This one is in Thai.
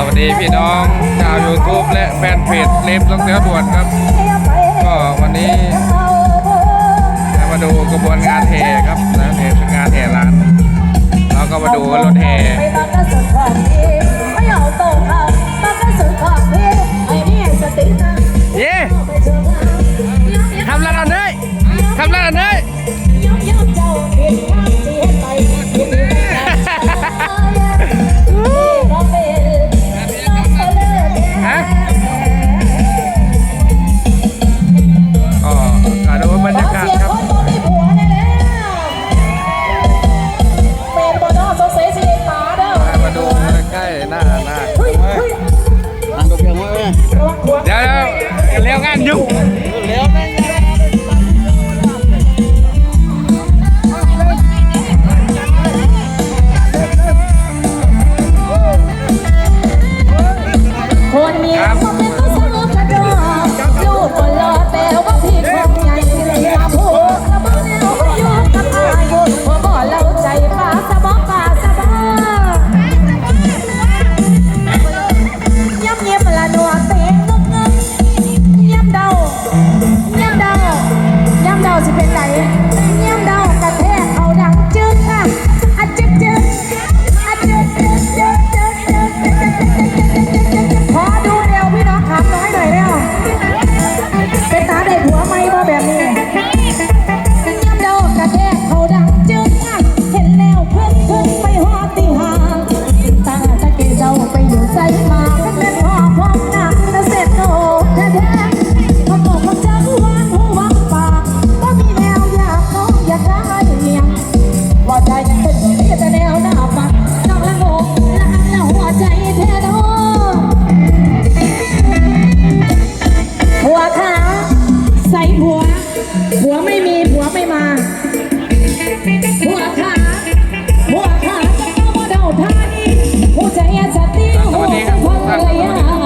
สวัสดีพี่น้องชาวยูทูบและแฟนเพจเล็บลงเสือด่วนครับ ก็วันนี้จะมาดูกระบวนงานแห่ครับนะเนี่ยเป็งานแห่ร้าน แล้วก็มาดูรถแห่ หน้าหน้าอันตัวเพียงว่าเดี๋ยวเร็วงานยุ่งเร็วงานคนมี ผัว ผัวไม่มีผัวไม่มา ผัวขาผัวขาจะต้องมาเดาท่านี้หัวใจจะติ้วหัวใจพังเลยอะ